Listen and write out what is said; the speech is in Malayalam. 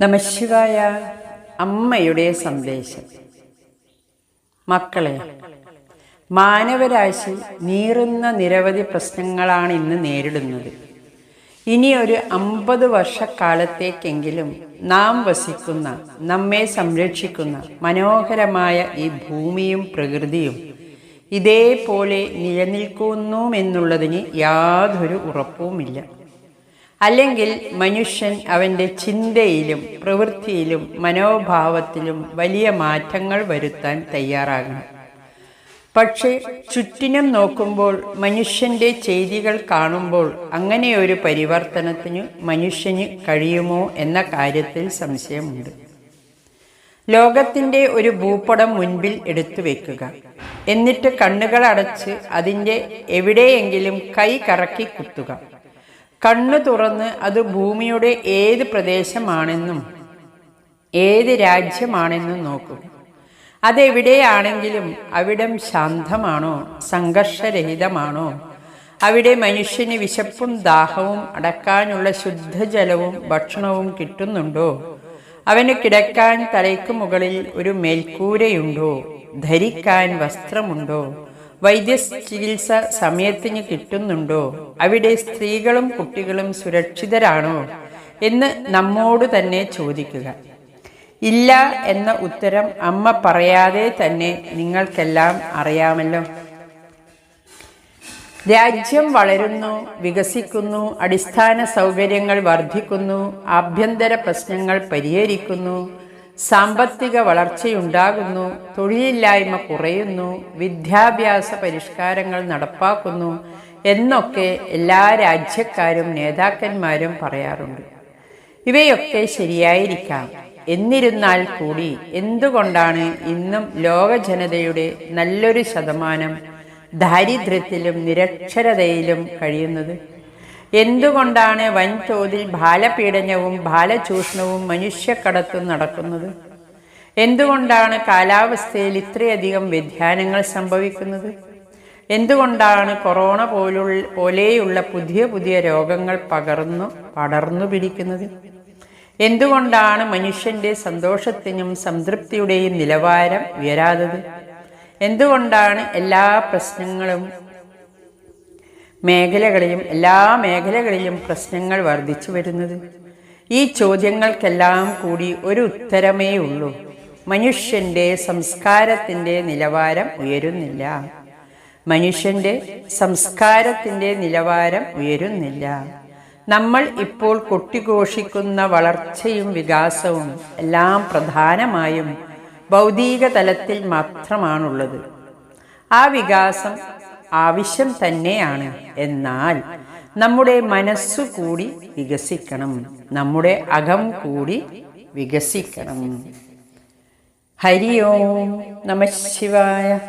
നമശിവായ അമ്മയുടെ സന്ദേശം. മക്കളെ മാനവരാശി നീറുന്ന നിരവധി പ്രശ്നങ്ങളാണ് ഇന്ന് നേരിടുന്നത്. ഇനി ഒരു അമ്പത് വർഷക്കാലത്തേക്കെങ്കിലും നാം വസിക്കുന്ന നമ്മെ സംരക്ഷിക്കുന്ന മനോഹരമായ ഈ ഭൂമിയും പ്രകൃതിയും ഇതേപോലെ നിലനിൽക്കുന്നുമെന്നുള്ളതിന് യാതൊരു ഉറപ്പുമില്ല. അല്ലെങ്കിൽ മനുഷ്യൻ അവന്റെ ചിന്തയിലും പ്രവൃത്തിയിലും മനോഭാവത്തിലും വലിയ മാറ്റങ്ങൾ വരുത്താൻ തയ്യാറാകണം. പക്ഷേ ചുറ്റിനും നോക്കുമ്പോൾ മനുഷ്യന്റെ ചെയ്തികൾ കാണുമ്പോൾ അങ്ങനെ ഒരു പരിവർത്തനത്തിന് മനുഷ്യന് കഴിയുമോ എന്ന കാര്യത്തിൽ സംശയമുണ്ട്. ലോകത്തിന്റെ ഒരു ഭൂപടം മുൻപിൽ എടുത്തു വെക്കുക. എന്നിട്ട് കണ്ണുകൾ അടച്ച് അതിന്റെ എവിടെയെങ്കിലും കൈ കറക്കി കുത്തുക. കണ്ണു തുറന്ന് അത് ഭൂമിയുടെ ഏത് പ്രദേശമാണെന്നും ഏത് രാജ്യമാണെന്നും നോക്കും. അതെവിടെയാണെങ്കിലും അവിടം ശാന്തമാണോ സംഘർഷരഹിതമാണോ? അവിടെ മനുഷ്യന് വിശപ്പും ദാഹവും അടക്കാനുള്ള ശുദ്ധജലവും ഭക്ഷണവും കിട്ടുന്നുണ്ടോ? അവന് കിടക്കാൻ തലയ്ക്ക് മുകളിൽ ഒരു മേൽക്കൂരയുണ്ടോ? ധരിക്കാൻ വസ്ത്രമുണ്ടോ? വൈദ്യ ചികിത്സ സമയത്തിന് കിട്ടുന്നുണ്ടോ? അവിടെ സ്ത്രീകളും കുട്ടികളും സുരക്ഷിതരാണോ? എന്ന് നമ്മോട് തന്നെ ചോദിക്കുക. ഇല്ല എന്ന ഉത്തരം അമ്മ പറയാതെ തന്നെ നിങ്ങൾക്കെല്ലാം അറിയാമല്ലോ. രാജ്യം വളരുന്നു വികസിക്കുന്നു അടിസ്ഥാന സൗകര്യങ്ങൾ വർദ്ധിക്കുന്നു ആഭ്യന്തര പ്രശ്നങ്ങൾ പരിഹരിക്കുന്നു സാമ്പത്തിക വളർച്ചയുണ്ടാകുന്നു തൊഴിലില്ലായ്മ കുറയുന്നു വിദ്യാഭ്യാസ പരിഷ്കാരങ്ങൾ നടപ്പാക്കുന്നു എന്നൊക്കെ എല്ലാ രാജ്യക്കാരും നേതാക്കന്മാരും പറയാറുണ്ട്. ഇവയൊക്കെ ശരിയായിരിക്കാം. എന്നിരുന്നാൽ കൂടി എന്തുകൊണ്ടാണ് ഇന്നും ലോക ജനതയുടെ നല്ലൊരു ശതമാനം ദാരിദ്ര്യത്തിലും നിരക്ഷരതയിലും കഴിയുന്നത്? എന്തുകൊണ്ടാണ് വൻതോതിൽ ബാലപീഡനവും ബാലചൂഷണവും മനുഷ്യക്കടത്തും നടക്കുന്നത്? എന്തുകൊണ്ടാണ് കാലാവസ്ഥയിൽ ഇത്രയധികം വ്യതിയാനങ്ങൾ സംഭവിക്കുന്നത്? എന്തുകൊണ്ടാണ് കൊറോണ പോലുള്ള പോലെയുള്ള പുതിയ പുതിയ രോഗങ്ങൾ പകർന്നു പടർന്നു പിടിക്കുന്നത്? എന്തുകൊണ്ടാണ് മനുഷ്യന്റെ സന്തോഷത്തിനും സംതൃപ്തിയുടെയും നിലവാരം ഉയരാതത് എന്തുകൊണ്ടാണ് എല്ലാ പ്രശ്നങ്ങളും മേഖലകളിലും എല്ലാ മേഖലകളിലും പ്രശ്നങ്ങൾ വർദ്ധിച്ചു വരുന്നത്. ഈ ചോദ്യങ്ങൾക്കെല്ലാം കൂടി ഒരു ഉത്തരമേ ഉള്ളൂ. മനുഷ്യന്റെ സംസ്കാരത്തിന്റെ നിലവാരം ഉയരുന്നില്ല. മനുഷ്യന്റെ സംസ്കാരത്തിന്റെ നിലവാരം ഉയരുന്നില്ല. നമ്മൾ ഇപ്പോൾ കൊട്ടിഘോഷിക്കുന്ന വളർച്ചയും വികാസവും എല്ലാം പ്രധാനമായും ഭൗതിക തലത്തിൽ മാത്രമാണുള്ളത്. ആ വികാസം ആവശ്യം തന്നെയാണ്. എന്നാൽ നമ്മുടെ മനസ്സു കൂടി വികസിക്കണം. നമ്മുടെ അകം കൂടി വികസിക്കണം. ഹരി ഓം നമ ശിവായ.